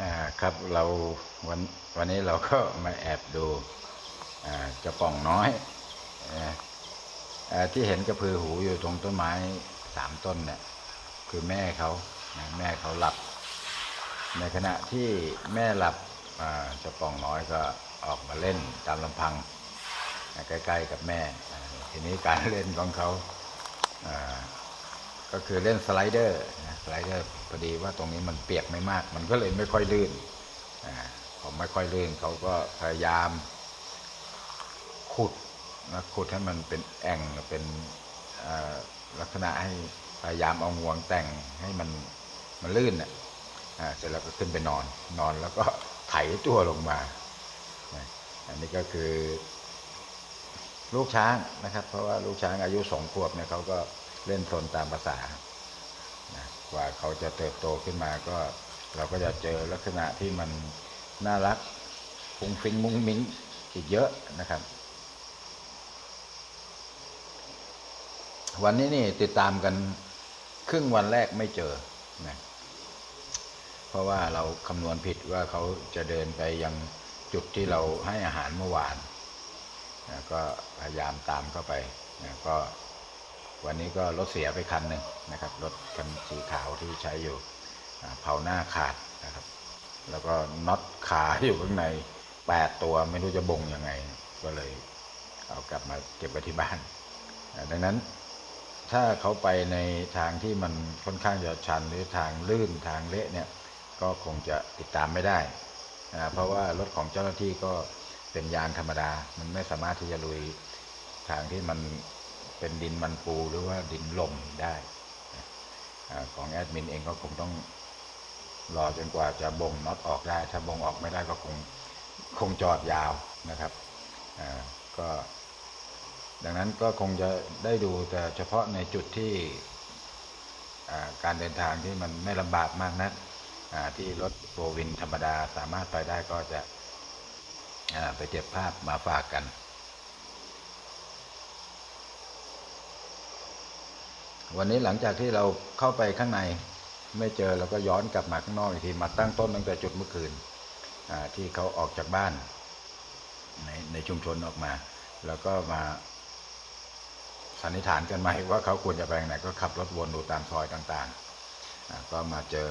อ่าครับเราวันวันนี้เราก็มาแอบดูอ่าเจ้าป่องน้อยออที่เห็นกระพือหูอยู่ตรงต้นไม้สามต้นเนี่ยคือแม่เขาแม่เขาหลับ ในขณะที่แม่หลับเจ้าป่องน้อยก็ออกมาเล่นตามลำพังใกล้ๆกับแม่ ทีนี้การเล่นของเขาก็คือเล่นสไลเดอร์น ไลเดอร์พอดีว่าตรงนี้มันเปียกไม่มาก มันก็เลยไม่ค่อยลื่นอาพอไม่ค่อยลื่นเขาก็พยายาม ขุดนะขุดให้มันเป็นแอ่งเป็นลักษณะให้พยายามเอางวงแต่งให้มันมันลื่นอะเสร็จแล้วก็ขึ้นไปนอน นอนแล้วก็ไถตัวลงมา อันนี้ก็คือ ลูกช้างนะครับ เพราะว่าลูกช้างอายุสองขวบเนี่ยเขาก็เล่นซนตามภาษา กว่าเขาจะเติบโตขึ้นมาก็เราก็จะเจอลักษณะที่มันน่ารักฟุ้งฟิ้งมุ้งมิ้งอีกเยอะนะครับ วันนี้นี่ติดตามกันครึ่งวันแรกไม่เจอนะเพราะว่าเราคำนวณผิดว่าเขาจะเดินไปยังจุดที่เราให้อาหารเมื่อวานนะก็พยายามตามเข้าไปนะก็ วันนี้ก็รถเสียไปคันหนึ่งนะครับรถคันสีขาวที่ใช้อยู่เผาหน้าขาดนะครับ แล้วก็น็อตขาอยู่ข้างในแปดตัวไม่รู้จะบ่งยังไง ก็เลยเอากลับมาเก็บไว้ที่บ้าน ดังนั้นถ้าเขาไปในทางที่มันค่อนข้างจะชันหรือทางลื่นทางเละเนี่ยก็คงจะติดตามไม่ได้ เพราะว่ารถของเจ้าหน้าที่ก็เป็นยางธรรมดา มันไม่สามารถที่จะลุยทางที่มัน เป็นดินมันปูหรือว่าดินลมได้ของแอดมินเองก็คงต้องรอจนกว่าจะบ่งน็อตออกได้ ถ้าบ่งออกไม่ได้ก็คงคงจอดยาวนะครับก็ดังนั้นก็คงจะได้ดูแต่เฉพาะในจุดที่การเดินทางที่มันไม่ลำบากมากนักที่รถโฟร์วินธรรมดาสามารถไปได้ก็จะไปเก็บภาพมาฝากกัน วันนี้หลังจากที่เราเข้าไปข้างในไม่เจอเราก็ย้อนกลับมาข้างนอกอีกทีมาตั้งต้นตั้งแต่จุดเมื่อคืนที่เขาออกจากบ้านในในชุมชนออกมา แล้วก็มาสันนิษฐานกันใหม่ว่าเขาควรจะไปทางไหนก็ขับรถวนดูตามซอยต่างๆ ก็มาเจอ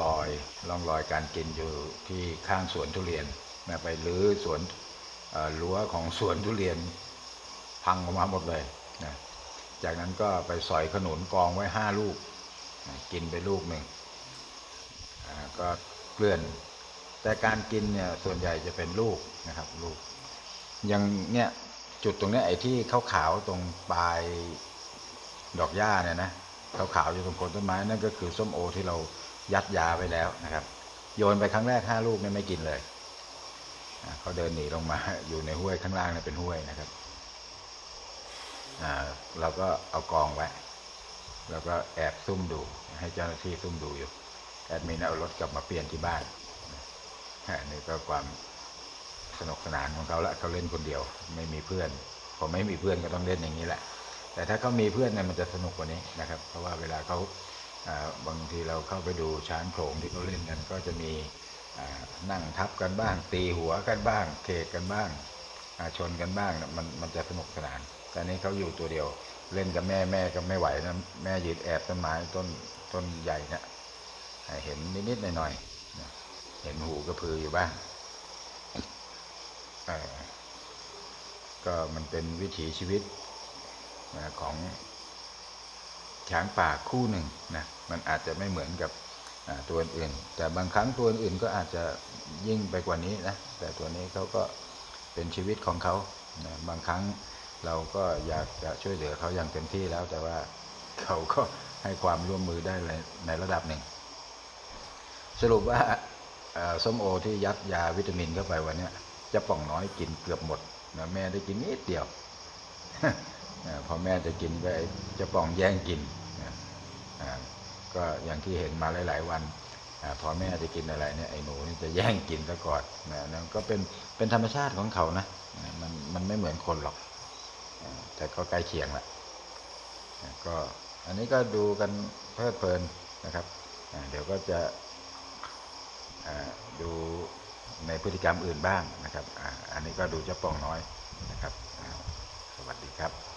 รอยร่องรอยการกินอยู่ที่ข้างสวนทุเรียนนะไปรื้อสวนรั้วของสวนทุเรียนพังออกมาหมดเลยนะ จากนั้นก็ไปสอยขนุนกองไว้ห้าลูก กินไปลูกหนึ่งก็เกลื่อน แต่การกินเนี่ยส่วนใหญ่จะเป็นลูกนะครับลูกอยังเนี่ยจุดตรงนี้ไอ้ที่ขาวๆตรงปลายดอกหญ้าเนี่ยนะขาวๆอยู่ตรงโคนต้นไม้นั่นก็คือส้มโอที่เรายัดยาไปแล้วนะครับ โยนไปครั้งแรกห้าลูกเนี่ยไม่กินเลยเขาเดินหนีลงมาอยู่ในห้วยข้างล่างเนี่ยเป็นห้วยนะครับ เราก็เอากองไว้ แล้วก็แอบซุ่มดู ให้เจ้าหน้าที่ซุ่มดูอยู่ แอดมินเอารถกลับมาเปลี่ยนที่บ้านนี่ก็ความสนุกสนานของเขาละเขาเล่นคนเดียว ไม่มีเพื่อนพอไม่มีเพื่อนก็ต้องเล่นอย่างนี้แหละ แต่ถ้าเขามีเพื่อนเนี่ยมันจะสนุกกว่านี้นะครับ เพราะว่าเวลาเขาบางทีเราเข้าไปดูช้างโขลงที่เขาเล่นกัน ก็จะมีนั่งทับกันบ้าง ตีหัวกันบ้างเคกันบ้างชนกันบ้างมันมันจะสนุกสนาน แต่นี้เขาอยู่ตัวเดียว เล่นกับแม่แม่ก็ไม่ไหวนะแม่ยืนแอบต้นไม้ต้นต้นใหญ่เนะให้เห็นนิดๆหน่อยๆนะเห็นหูกระพืออยู่บ้างก็มันเป็นวิถีชีวิตของช้างป่าคู่หนึ่งนะมันอาจจะไม่เหมือนกับตัวอื่น แต่บางครั้งตัวอื่นก็อาจจะยิ่งไปกว่านี้นะแต่ตัวนี้เขาก็เป็นชีวิตของเขานะบางครั้ง เราก็อยากจะช่วยเหลือเขาอย่างเต็มที่แล้ว แต่ว่าเขาก็ให้ความร่วมมือได้ในในระดับหนึ่ง สรุปว่าส้มโอที่ยัดยาวิตามินเข้าไปวันนี้เจะป่องน้อยกินเกือบหมดนะแม่ได้กินนิดเดียวพอแม่จะกินก็ไอ้เจะป่องแย่งกินก็อย่างที่เห็นมาหลาย ๆ วันอพอแม่จะกินอะไรเนี่ยไอ้หนูนี่จะแย่งกินซะก่อนนี่ก็เป็นเป็นธรรมชาติของเขานะมันมันไม่เหมือนคนหรอก แต่ก็ใกล้เคียงละก็อันนี้ก็ดูกันเพลิดเพลินนะครับ เดี๋ยวก็จะดูในพฤติกรรมอื่นบ้างนะครับ อันนี้ก็ดูเจ้าป่องน้อยนะครับ สวัสดีครับ